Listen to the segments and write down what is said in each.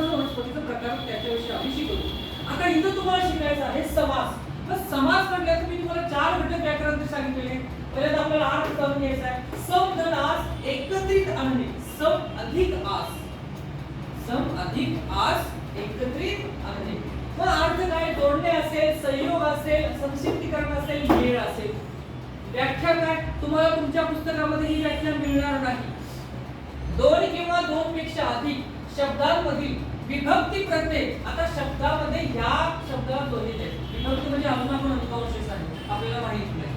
समाज वनस्पतीचा प्रकार त्याच्याविषयी आम्ही शिकवतो आता इथं तुम्हाला शिकायचं आहे समास. तर समास म्हटल्याचं मी तुम्हाला चार घटक व्याकरणाचे सांगितलेले पहिल्यांदा आपल्याला अर्थ करून घ्यायचा आहे. सम धन आस एकत्रित आणणे सम अधिक आस. सम अधिक आस एकत्रित आणणे मग अर्थ काय जोडणे असेल संयोग असेल संक्षिप्तीकरण असेल मेळ असेल. व्याख्या काय? तुम्हाला तुमच्या पुस्तकामध्ये ही व्याख्या मिळणार नाही. दोन किंवा दोन पेक्षा अधिक. शब्दांमधील विभक्ती प्रत्यय आता शब्दामध्ये ह्या शब्दाला दोन्ही आहेत. विभक्ती म्हणजे अजून आपण अंकावशेष आहे आपल्याला माहीत नाही.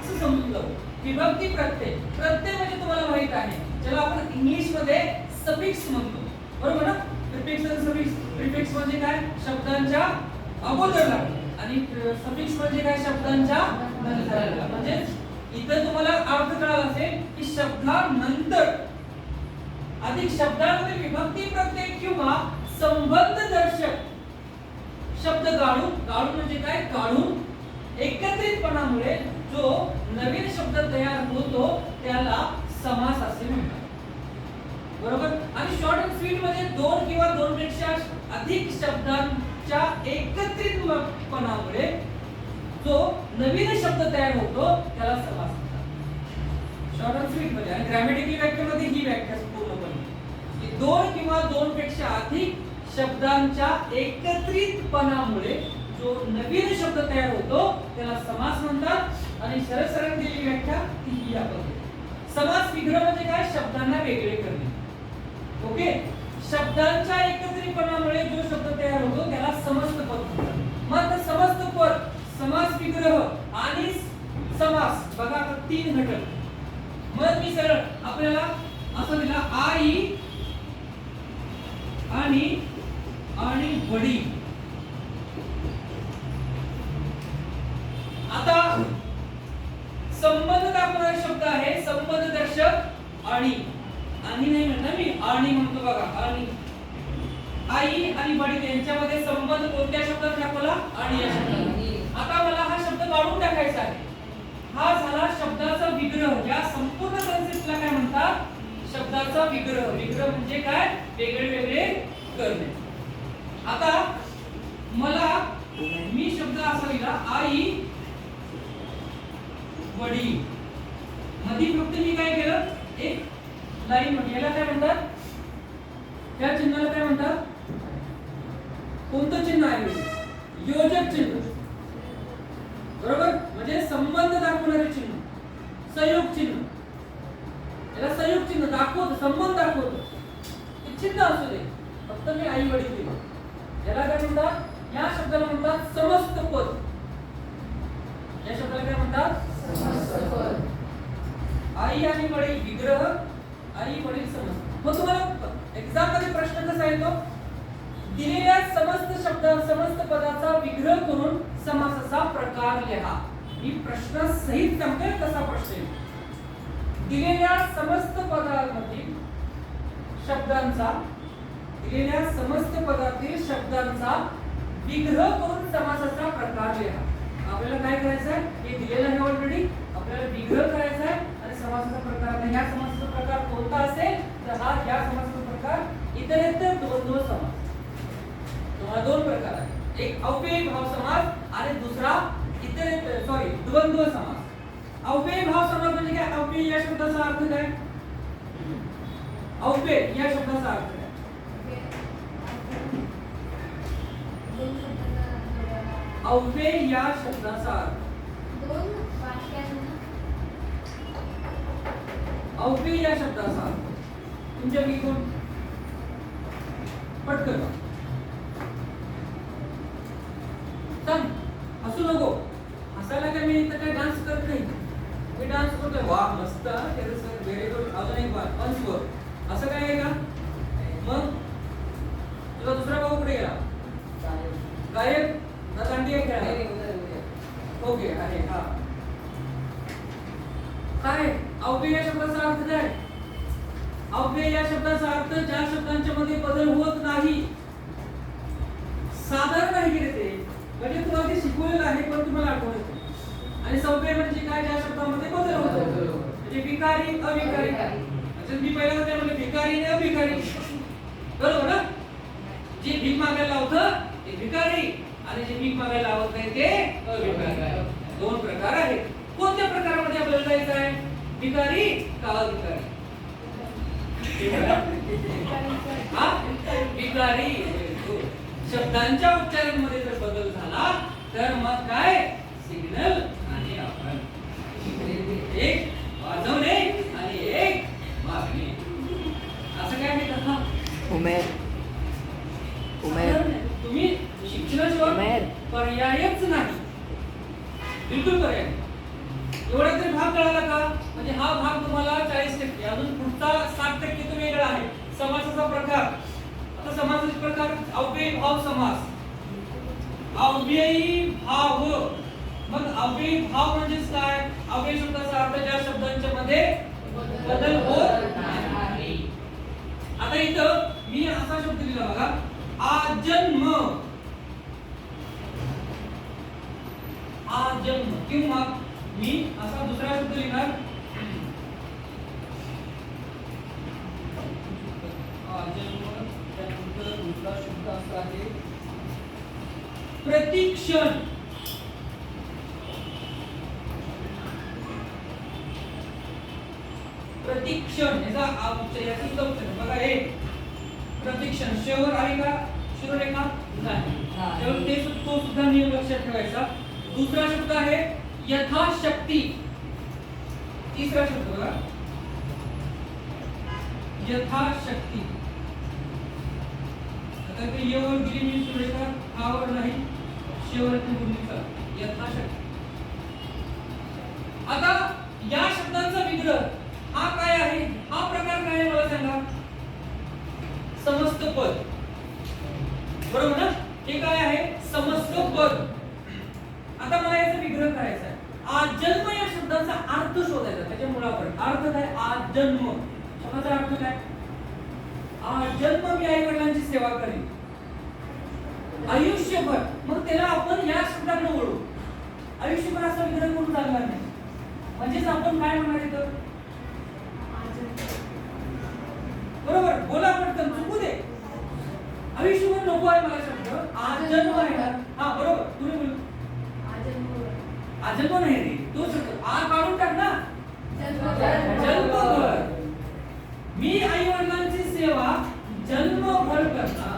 असं समजून जाऊ. विभक्ती प्रत्यय. प्रत्यय म्हणजे तुम्हाला माहीत आहे. ज्याला आपण इंग्लिशमध्ये सफिक्स म्हणतो. बरोबर ना? प्रिफिक्स आणि सफिक्स. प्रिफिक्स म्हणजे काय? शब्दांच्या अगोदर लागणे. आणि सफिक्स म्हणजे काय? शब्दांच्या नंतर म्हणजे इथं तुम्हाला अर्थ कळाला असेल की शब्दानंतर अधिक शब्दांमध्ये विभक्ती प्रत्यय किंवा संबंध दर्शक. शब्द गाळून गाळून म्हणजे काय? काढून एकत्रितपणामुळे जो नवीन शब्द तयार होतो त्याला समास असे म्हणतात. बरोबर? आणि शॉर्ट अँड स्वीटमध्ये दोन किंवा दोन पेक्षा अधिक शब्दांच्या एकत्रितपणामुळे जो नवीन शब्द तयार होतो त्याला समास म्हणतात. शॉर्ट अँड स्वीटमध्ये आणि ग्रॅमॅटिकल व्याख्यामध्ये ही व्याख्या असते दोन किंवा दोन पेक्षा अधिक शब्दांच्या एकत्रितपणामुळे जो नवीन शब्द तयार होतो त्याला समास म्हणतात. आणि सरळ सरळ दिलेली व्याख्या तीही आपण समास विग्रह म्हणजे काय? शब्दांना वेगळे करणे. ओके? शब्दांच्या एकत्रितपणामुळे जो शब्द तयार होतो त्याला समस्त पद म्हणतात. मग समस्त पद समास विग्रह आणि समास. बघा तीन घटक. मग मी सरळ आपल्याला असं दिला आई आणि आणि वडील आता संबंध दाखवणारा शब्द आहे? संबंध दर्शक आणि. आणि नाही म्हणणार मी आणि म्हणतो बघा आणि. आई आणि वडील यांच्यामध्ये संबंध कोणत्या शब्दात दाखवला? आणि या शब्दात. आता मला हा शब्द काढून टाकायचा आहे. हा झाला शब्दाचा विग्रह या संपूर्ण शब्दाचा विग्रह. विग्रह म्हणजे काय? वेगळे वेगळे करणे. आता मला मी शब्द असा लिहिला आई वडील. मधी फक्त मी काय केलं? एक लाईन याला काय म्हणतात? त्या चिन्हाला काय म्हणतात? कोणतं चिन्ह आहे? योजक चिन्ह. बरोबर? म्हणजे संबंध दाखवणारे चिन्ह. संयोग चिन्ह. याला संयोग चिन्ह दाखवत संबंध दाखवतो ते चिन्ह असू दे. फक्त मी आई वडील दिले. याला काय म्हणतात? या शब्दाला म्हणतात समस्त पद. या शब्दाला काय म्हणतात? आई आणि वडील विग्रह आई वडील समस्त. मग तुम्हाला एक्झाममध्ये प्रश्न कसा येतो? दिलेल्या समस्त शब्द समस्त पदाचा विग्रह करून समासाचा प्रकार लिहा. मी प्रश्न सहित सांगतोय कसा प्रश्न. समस्त पदांमधील शब्दांचा दिलेल्या समस्त पदातील शब्दांचा विग्रह करून समासाचा प्रकार लिहा. आपल्याला काय करायचं आहे हे दिलेलं आहे ऑलरेडी आपल्याला विग्रह करायचा आहे आणि समासाचा प्रकार. आता ह्या समासाचा प्रकार कोणता असेल? तर हा ह्या समासाचा प्रकार इतरेतर दोन समास. तुम्हाला दोन प्रकार आहेत एक अव्यय भाव समास आणि दुसरा इतर सॉरी द्वंद्व समास. अव्यय अव्यय या शब्दाचा अर्थ काय अव्यय या शब्दाचा अर्थ काय अव्यय या शब्दाचा अर्थ अव्यय या शब्दाचा अर्थ तुमच्या कोण पटकन मी डान्स करतोय वा मस्त. व्हेरी गुड अजून एक बार. वन्स मोर असं काय आहे का? मग? तुला दुसरा भाऊ कुठे गेला? गायब. ना दांडिया खेळा ओके आहे हा. काय? अव्यय या शब्दाचा अर्थ काय? अव्यय या शब्दाचा अर्थ ज्या शब्दांच्या मध्ये बदल होत नाही. साधारण आहे की ते म्हणजे तुम्हाला ते शिकवलेलं आहे पण तुम्हाला आठवण येते. आणि सव्यय म्हणजे काय? ज्या शब्दामध्ये म्हणजे विकारी अविकारी म्हणजे मी पहिल्यांदा काय म्हणले भिकारी आणि अभिकारी. बरोबर ना? जे भीक मागायला लावतं ते भिकारी. आणि जे भीक मागायला लावत नाही ते अभिकारी. दोन प्रकार आहेत. कोणत्या प्रकारामध्ये आपल्याला जायचं आहे? भिकारी का अभिकारी? हा? भिकारी. हो. शब्दांच्या उच्चारांमध्ये जर बदल झाला तर मग काय? बिलकुल पर्याय एवढा तरी भाग कळाला का? म्हणजे हा भाग तुम्हाला चाळीस टक्के अजून पुढचा साठ टक्के तो वेगळा आहे. समासाचा प्रकार. आता समासाचे प्रकार अव्ययी भाव समास. अव्ययी भाव. मग अव्ययी भाव म्हणजेच काय? अव्यय शब्दाचा अर्थ ज्या शब्दांच्या मध्ये बदल होत नाही. आता इथं मी असा शब्द दिला बघा. आजन्म. आजन्म किंवा मी असा दुसरा शब्द लिहिणार. दुसरा शब्द असा आहे. प्रतीक्षण. प्रतीक्षण याचा याचा आहे. बघा हे प्रतीक्षण शेवर आहे का? शिरोरेखा नाही. त्यामुळे ते तो सुद्धा नियम लक्षात ठेवायचा. दूसरा शब्द आहे यथाशक्ती। तिसरा शब्द बघा यथाशक्ती। आता ते येवर गेली मी सुरेखा हावर नाही शेवर भूमिका यथाशक्ती। आता या शब्दांचा विग्रह हा काय आहे हा प्रकार काय आहे मला सांगा? समस्त पद. बरोबर ना? हे काय आहे समस्त पद आता मला याचा विग्रह करायचा आहे आज जन्म या शब्दाचा अर्थ शोधायचा त्याच्या मुळावर. अर्थ काय? आज जन्म. शब्दाचा अर्थ काय? आज जन्म मी आई वडिलांची सेवा करेन. आयुष्यभर. मग त्याला आपण या शब्दाकडे ओळू आयुष्यभर असा विग्रह करून चालणार नाही? म्हणजेच आपण काय म्हणणार तर बरोबर? बोला पटकन चुकू दे. आयुष्यभर नको आहे मला शब्द. आज जन्म आहे ना? हा बरोबर. तुम्ही बोल. आजन्म नाही रे. तो शब्द आ काढून टाक ना. जन्मभर. मी आई वडिलांची सेवा जन्मभर करता